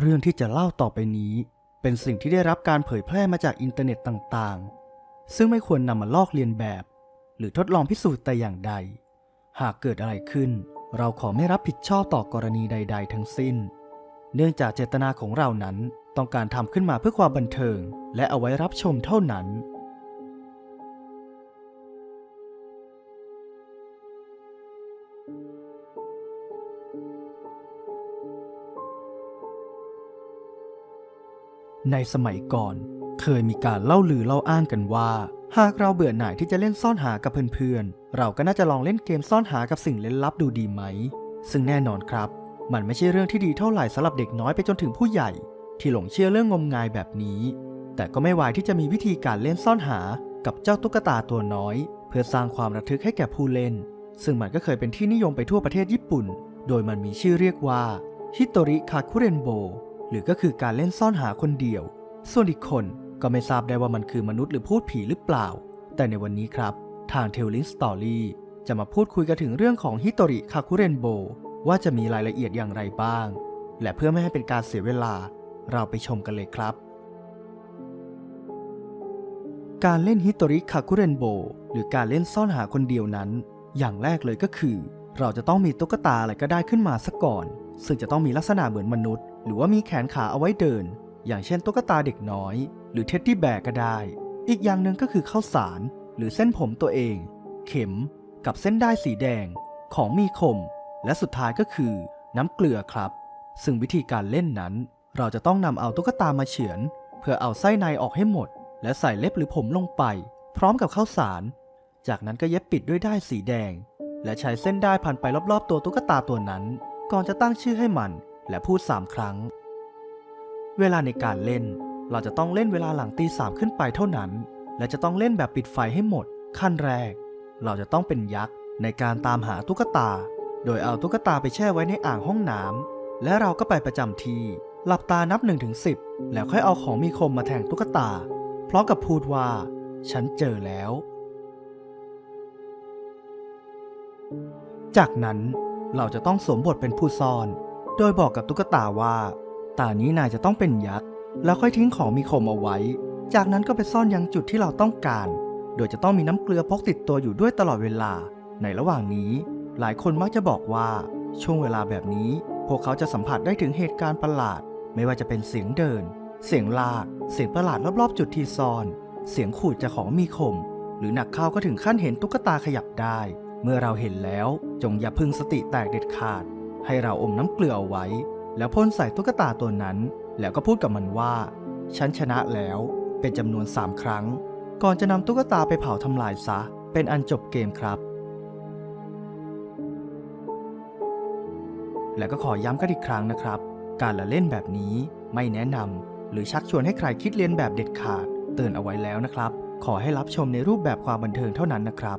เรื่องที่จะเล่าต่อไปนี้ เป็นสิ่งที่ได้รับการเผยแพร่มาจากอินเทอร์เน็ตต่างๆ ซึ่งไม่ควรนำมาลอกเลียนแบบ หรือทดลองพิสูจน์แต่อย่างใด หากเกิดอะไรขึ้น เราขอไม่รับผิดชอบต่อกรณีใด ๆ ทั้งสิ้น เนื่องจากเจตนาของเรานั้นต้องการทำขึ้นมาเพื่อความบันเทิง และเอาไว้รับชมเท่านั้น ในสมัยก่อน เคยมีการเล่าลือเล่าอ้างกันว่า หากเราเบื่อหน่ายที่จะเล่นซ่อนหากับเพื่อนๆ เราก็น่าจะลองเล่นเกมซ่อนหากับสิ่งเล่นลับดูดีไหม ซึ่งแน่นอนครับ มันไม่ใช่เรื่องที่ดีเท่าไหร่สำหรับเด็กน้อยไปจนถึงผู้ใหญ่ ที่หลงเชื่อเรื่องงมงายแบบนี้ แต่ก็ไม่วายที่จะมีวิธีการเล่นซ่อนหากับเจ้าตุ๊กตาตัวน้อย เพื่อสร้างความระทึกให้แก่ผู้เล่น ซึ่งมันก็เคยเป็นที่นิยมไปทั่วประเทศญี่ปุ่น โดยมันมีชื่อเรียกว่าฮิโตริคาคุเรนโบ หรือก็คือการเล่นซ่อนหาคนเดียว ส่วนอีกคนก็ไม่ทราบได้ว่ามันคือมนุษย์หรือพูดผีหรือเปล่า แต่ในวันนี้ครับ ทาง Telling Story จะมาพูดคุยกันถึงเรื่องของฮิโตริคาคุเรนโบว่าจะมีรายละเอียดอย่างไรบ้าง และเพื่อไม่ให้เป็นการเสียเวลา เราไปชมกันเลยครับ การเล่นฮิโตริคาคุเรนโบหรือการเล่นซ่อนหาคนเดียวนั้น อย่างแรกเลยก็คือ เราจะต้องมีตุ๊กตาอะไรก็ได้ขึ้นมาซะก่อน ซึ่งจะต้องมีลักษณะเหมือนมนุษย์ หรือว่ามีแขนขาเอาไว้เดิน อย่างเช่นตุ๊กตาเด็กน้อย หรือเท็ดดี้แบร์ก็ได้ อีกอย่างหนึ่งก็คือข้าวสาร หรือเส้นผมตัวเอง เข็ม กับเส้นด้ายสีแดง ของมีคม และสุดท้ายก็คือ น้ำเกลือครับ ซึ่งวิธีการเล่นนั้น เราจะต้องนำเอาตุ๊กตามาเฉือน เพื่อเอาไส้ในออกให้หมด และใส่เล็บหรือผมลงไป พร้อมกับข้าวสาร จากนั้นก็เย็บปิดด้วยด้ายสีแดง และใช้เส้นด้ายพันไปรอบๆ ตัวตุ๊กตาตัวนั้น ก่อนจะตั้งชื่อให้มันและพูดสามครั้ง เวลาในการเล่น เราจะต้องเล่นเวลาหลังตีสามขึ้นไปเท่านั้น และจะต้องเล่นแบบปิดไฟให้หมด ขั้นแรก เราจะต้องเป็นยักษ์ในการตามหาตุ๊กตา โดยเอาตุ๊กตาไปแช่ไว้ในอ่างห้องน้ำและเราก็ไปประจำที่ หลับตานับ1นถึงสิแล้วค่อยเอาของมีคมมาแทงตุ๊กตา พร้อมกับพูดว่า ฉันเจอแล้ว จากนั้น เราจะต้องสวมบทเป็นผู้ซ่อน โดยบอกกับตุ๊กตาว่า ตานี้นายจะต้องเป็นยักษ์ แล้วค่อยทิ้งของมีคมเอาไว้ จากนั้นก็ไปซ่อนยังจุดที่เราต้องการ โดยจะต้องมีน้ำเกลือพกติดตัวอยู่ด้วยตลอดเวลา ในระหว่างนี้ หลายคนมักจะบอกว่า ช่วงเวลาแบบนี้ พวกเขาจะสัมผัสได้ถึงเหตุการณ์ประหลาด ไม่ว่าจะเป็นเสียงเดิน เสียงลาก เสียงประหลาดรอบๆ จุดที่ซ่อน เสียงขูดจากของมีคม หรือหนักเข้าก็ถึงขั้นเห็นตุ๊กตาขยับได้ เมื่อเราเห็นแล้วจงอย่าพึงสติแตกเด็ดขาด ให้เราอมน้ำเกลือเอาไว้ แล้วพ่นใส่ตุ๊กตาตัวนั้น แล้วก็พูดกับมันว่า ฉันชนะแล้วเป็นจำนวน3ครั้ง ก่อนจะนำตุ๊กตาไปเผาทำลายซะ เป็นอันจบเกมครับ และก็ขอย้ำกันอีกครั้งนะครับ การละเล่นแบบนี้ไม่แนะนำหรือชักชวนให้ใครคิดเลียนแบบเด็ดขาด เตือนเอาไว้แล้วนะครับ ขอให้รับชมในรูปแบบความบันเทิงเท่านั้นนะครับ